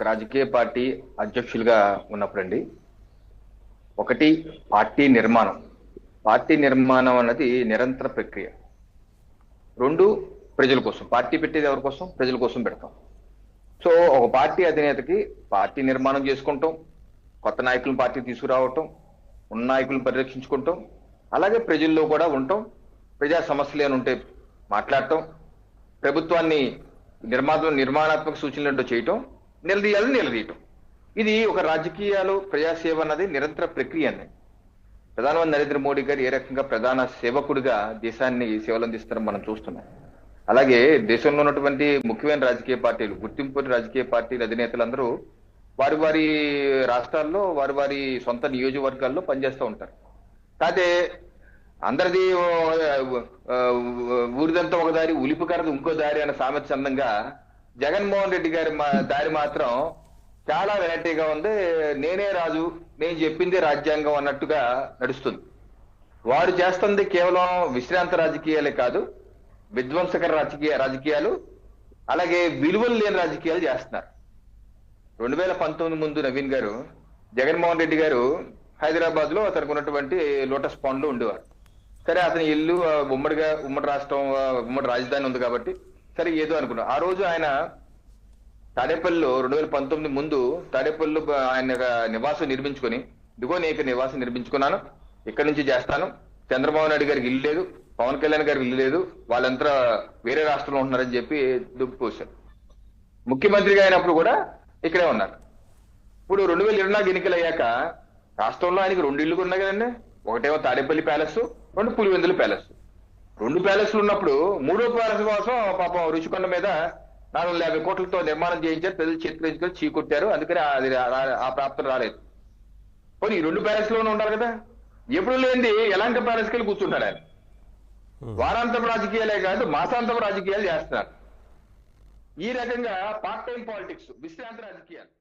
ఒక రాజకీయ పార్టీ అధ్యక్షులుగా ఉన్నప్పుడండి ఒకటి పార్టీ నిర్మాణం. పార్టీ నిర్మాణం అన్నది నిరంతర ప్రక్రియ. రెండు ప్రజల కోసం. పార్టీ పెట్టేది ఎవరి కోసం? ప్రజల కోసం పెడతాం. సో ఒక పార్టీ అధినేతకి పార్టీ నిర్మాణం చేసుకుంటాం కొత్త నాయకులను పార్టీ తీసుకురావటం ఉన్న నాయకులను పరిరక్షించుకుంటాం అలాగే ప్రజల్లో కూడా ఉండటం ప్రజా సమస్యలు ఏమైనా ఉంటే మాట్లాడటం ప్రభుత్వాన్ని నిర్మాణ నిర్మాణాత్మక సూచనలు చేయటం నిలదీయాలని నిలదీయటం. ఇది ఒక రాజకీయాలు ప్రజాసేవ అన్నది నిరంతర ప్రక్రియ అన్నది ప్రధానమంత్రి నరేంద్ర మోడీ గారు ఏ రకంగా ప్రధాన సేవకుడిగా దేశాన్ని సేవలు అందిస్తారని మనం చూస్తున్నాం. అలాగే దేశంలో ఉన్నటువంటి ముఖ్యమైన రాజకీయ పార్టీలు గుర్తింపు రాజకీయ పార్టీల అధినేతలందరూ వారి వారి రాష్ట్రాల్లో వారి వారి సొంత నియోజకవర్గాల్లో పనిచేస్తూ ఉంటారు. కాకపోతే అందరిది ఊరిదంతా ఒక దారి ఉలిపికరది ఇంకో దారి అన్న సామెత చందంగా జగన్మోహన్ రెడ్డి గారి మా- దారి మాత్రం చాలా వెరైటీగా ఉంది. నేనే రాజు నేను చెప్పింది రాజ్యాంగం అన్నట్టుగా నడుస్తుంది. వారు చేస్తుంది కేవలం విశ్రాంత రాజకీయాలే కాదు విధ్వంసకర రాజకీయ రాజకీయాలు అలాగే విలువలు లేని రాజకీయాలు చేస్తున్నారు. రెండు వేల పంతొమ్మిది ముందు నవీన్ గారు జగన్మోహన్ రెడ్డి గారు హైదరాబాద్లో అతనికి ఉన్నటువంటి లోటస్ పాండ్లో ఉండేవారు. సరే అతని ఇల్లు ఉమ్మడిగా ఉమ్మడి రాష్ట్రం ఉమ్మడి రాజధాని ఉంది కాబట్టి సరే ఏదో అనుకున్నాం. ఆ రోజు ఆయన తాడేపల్లిలో రెండు వేల పంతొమ్మిది ముందు తాడేపల్లిలో ఆయన నివాసం నిర్మించుకొని ఇదిగో నేను నివాసం నిర్మించుకున్నాను. ఇక్కడి నుంచి చేస్తాను. చంద్రబాబు నాయుడు గారికి ఇల్లు లేదు పవన్ కళ్యాణ్ గారికి ఇల్లు లేదు వాళ్ళంతా వేరే రాష్ట్రంలో ఉంటున్నారని చెప్పి దుబ్బిపోశారు ముఖ్యమంత్రిగా అయినప్పుడు కూడా ఇక్కడే ఉన్నారు. ఇప్పుడు రెండు వేల ఇరవై నాలుగు ఎన్నికలు అయ్యాక రాష్ట్రంలో ఆయనకి రెండు ఇళ్ళు ఉన్నాయి కదండి. ఒకటేమో తాడేపల్లి ప్యాలెస్ రెండు పులివెందుల ప్యాలెస్ రెండు ప్యాలెస్లు ఉన్నప్పుడు మూడో ప్యాలెస్ కోసం పాపం రుచికొండ మీద నాలుగు వందల యాభై కోట్లతో నిర్మాణం చేయించారు. ప్రజలు చేతికి చీకొట్టారు. అందుకని అది ఆ ప్రాప్తం రాలేదు. పోనీ ఈ రెండు ప్యాలెస్లోనే ఉండాలి కదా? ఎప్పుడు లేనిది ఎలాంటి ప్యాలెస్కి వెళ్ళి కూర్చుంటారు ఆయన? వారాంతపు రాజకీయాలే కాదు మాసాంతపు రాజకీయాలు చేస్తున్నారు. ఈ రకంగా పార్ట్ టైం పాలిటిక్స్ విశ్రాంతి రాజకీయాలు.